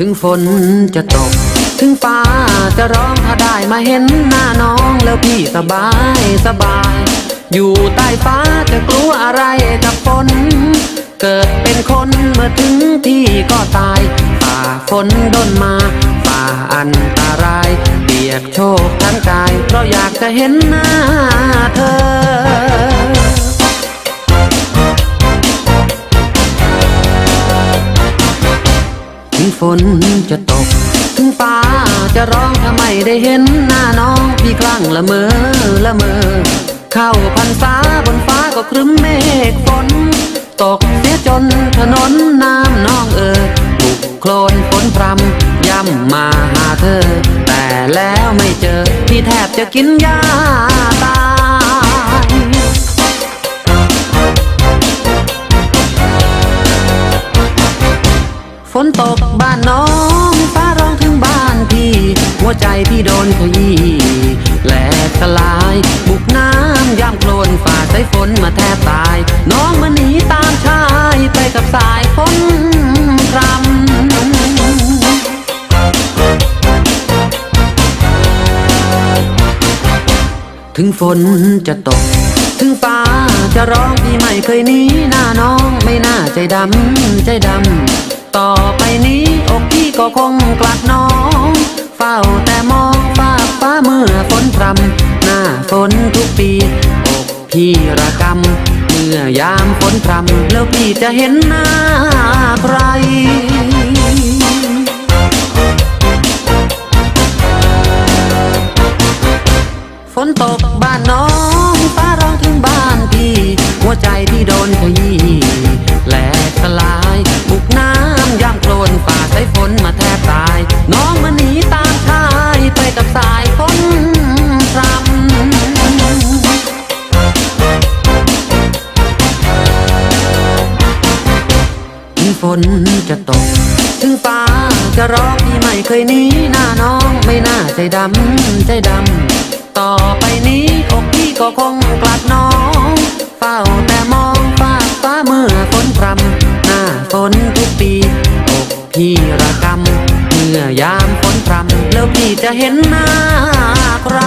ถึงฝนจะตก ถึงฟ้าจะร้องถ้าได้มาเห็นหน้าน้องแล้วพี่สบายสบาย อยู่ใต้ฟ้าจะกลัวอะไรกับฝน เกิดเป็นคนเมื่อถึงที่ก็ตาย ฝ่าฝนดนมา ฝ่าอันตราย เปียกโชกทั้งกาย เพราะอยากจะเห็นหน้าเธอ ฝนจะตก ถึงฟ้าจะร้องถ้าไมได้เห็นหน้าน้องพี่คลั่งละเมอละเมอ เข้าพันษาบนฟ้าก็ครึ้มเมฆฝน ตกเสียจนถนนน้ำน้องเอ่ยบุกโคลนฝนพรำย่ำมาหาเธอ แต่แล้วไม่เจอพี่แทบจะกินยาตายฝนตก ใจพี่โดนขยี้แหลกสลาย บุกน้ำย่ำโคลนฝ่าสายฝนมาแทบตาย น้องมันหนีตามชายไปกับสายฝนพรำถึงฝนจะตก ถึงฟ้าจะร้องพี่ไม่เคยหนีหน้าน้องไม่น่าใจดำใจดำ ต่อไปนี้อกพี่ก็คงกลัดน้อง ฝ้าแต่มองฟ้าฟ้าเมื่อฝนพรำหน้าฝนทุกปีอกพี่ระกำเมื่อยามฝนพรำแล้วพี่จะเห็นหน้าใครฝนตกบ้านน้องฟ้าร้องถึงบ้านพี่ หัวใจพี่โดนขยี้แหลกสลายบุกน้ำย่ำโคลนฝ่าสายฝน กับสายฝนพรำฝนจะตก ถึงฟ้าจะร้องพี่ไม่เคยหนีหน้าน้องไม่น่าใจดำใจดำ ต่อไปนี้อกพี่ก็คงกลัดน้อง เฝ้าแต่มองฟ้าฟ้าเมื่อฝนพรำหน้าฝนทุกปีอกพี่ จะเห็นหน้าใคร